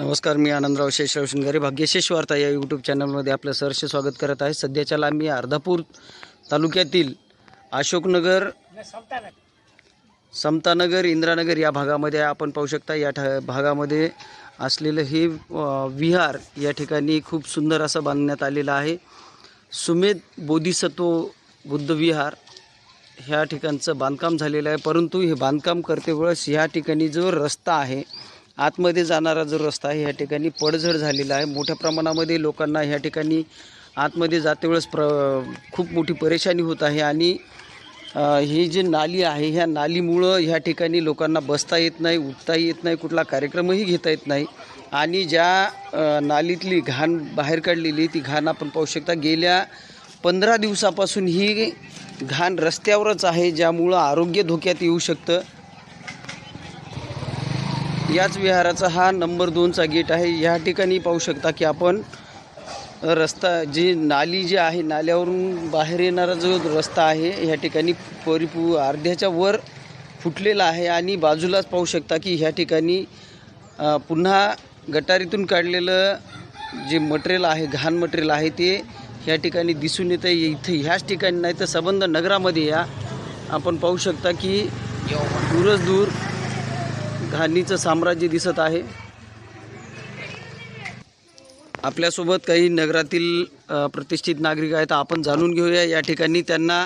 नमस्कार मी आनंदराव शेषराव शिंगारे. भाग्यशेष वार्ता या यूट्यूब चॅनलमध्ये आपलं सहर्ष स्वागत करत आहे. सध्याच्याला मी अर्धापूर तालुक्यातील अशोकनगर समतानगर इंद्रानगर या भागामध्ये आपण पाहू शकता. या ठा भागामध्ये असलेलं हे विहार या ठिकाणी खूप सुंदर असं बांधण्यात आलेलं आहे. सुमेध बोधिसत्व बुद्ध विहार ह्या ठिकाणचं बांधकाम झालेलं आहे. परंतु हे बांधकाम करते वेळेस ह्या ठिकाणी जो रस्ता आहे आतमध्ये जाणारा जो रस्ता आहे ह्या ठिकाणी पडझड झालेला आहे. मोठ्या प्रमाणामध्ये लोकांना ह्या ठिकाणी आतमध्ये जाते वेळेस प्र खूप मोठी परेशानी होत आहे आणि ही जी नाली आहे ह्या नालीमुळं ह्या ठिकाणी लोकांना बसता येत नाही उठता येत नाही कुठला कार्यक्रमही घेता येत नाही. आणि ज्या नालीतली घाण बाहेर काढलेली ती घाण आपण पाहू शकता. गेल्या पंधरा दिवसापासून ही घाण रस्त्यावरच आहे ज्यामुळं आरोग्य धोक्यात येऊ शकतं. याच विहाराचा हा नंबर दोनचा गेट आहे. या ठिकाणी पाहू शकता की आपण रस्ता जी नाली जी आहे नाल्यावरून बाहेर येणारा जो रस्ता आहे ह्या ठिकाणी परिपू अर्ध्याच्या वर फुटलेला आहे आणि बाजूलाच पाहू शकता की ह्या ठिकाणी पुन्हा गटारीतून काढलेलं जे मटेरियल आहे घाण मटेरियल आहे ते ह्या ठिकाणी दिसून येतं. इथे ह्याच ठिकाणी नाही तर संबंध नगरामध्ये या. आपण पाहू शकता की दूरच दूर घाणीचं साम्राज्य दिसत आहे. आपल्यासोबत काही नगरातील प्रतिष्ठित नागरिक आहेत आपण जाणून घेऊया या ठिकाणी त्यांना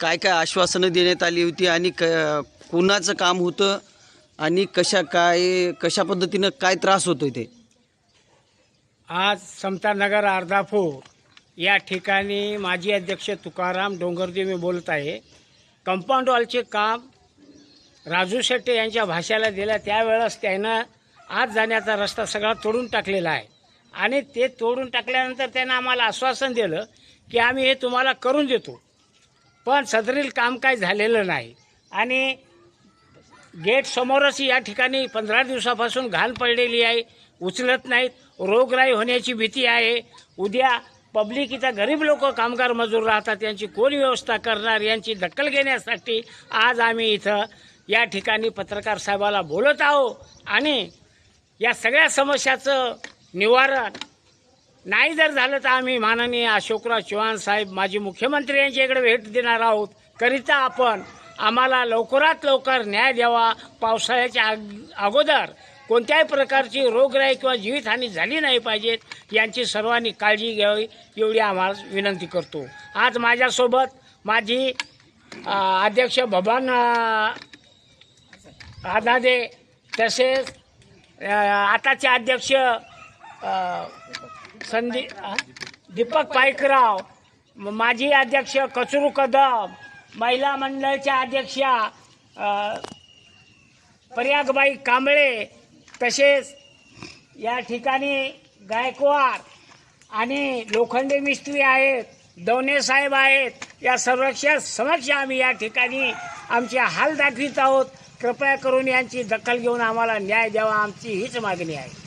काय काय आश्वासनं देण्यात आली होती आणि क कोणाचं काम होतं आणि कशा काय कशा पद्धतीनं काय त्रास होतो ते? आज समतानगर अर्धापूर या ठिकाणी माजी अध्यक्ष तुकाराम डोंगरदेव मी बोलत आहे. कंपाऊंड वॉलचे काम राजू शेट्टे यांच्या भाषेला दिला त्यावेळेस त्यानं आत जाण्याचा रस्ता सगळा तोडून टाकलेला आहे. आणि ते तोडून टाकल्यानंतर त्यानं आम्हाला आश्वासन दिलं की आम्ही हे तुम्हाला करून देतो. पण सदरील काम काय झालेलं नाही. आणि गेट समोरच या ठिकाणी पंधरा दिवसापासून घाण पडलेली आहे उचलत नाहीत रोगराई होण्याची भीती आहे. उद्या पब्लिक इथं गरीब लोक कामगार मजूर राहतात यांची कोण व्यवस्था करणार यांची दखल घेण्यासाठी आज आम्ही इथं या ठिकाणी पत्रकार साहेबाला बोलत आहो आणि या सगळ्या समस्याचं निवारण नाही जर झालं तर आम्ही माननीय अशोकराव चव्हाण साहेब माजी मुख्यमंत्री यांच्या इकडे भेट देणार आहोत. करिता आपण आम्हाला लवकरात लवकर न्याय द्यावा. पावसाळ्याच्या आग अगोदर कोणत्याही प्रकारची रोगराई किंवा जीवितहानी झाली नाही पाहिजेत यांची सर्वांनी काळजी घ्यावी एवढी आम्हाला विनंती करतो. आज माझ्यासोबत माझी अध्यक्ष भवन अ, आदादे तसेच आताचे अध्यक्ष संदी दीपक पाईकराव माजी अध्यक्ष कचरू कदम महिला मंडळच्या अध्यक्षा पर्यागबाई प्रयागबाई कांबळे तसेच या ठिकाणी गायकवाड आणि लोखंडे मिस्त्री आहेत दवणे साहेब आहेत या सर्वक्ष समक्ष आम्ही या ठिकाणी आमचे हाल दाखवित आहोत. कृपया करून यांची दखल घेऊन आम्हाला न्याय द्यावा आमची हीच मागणी आहे.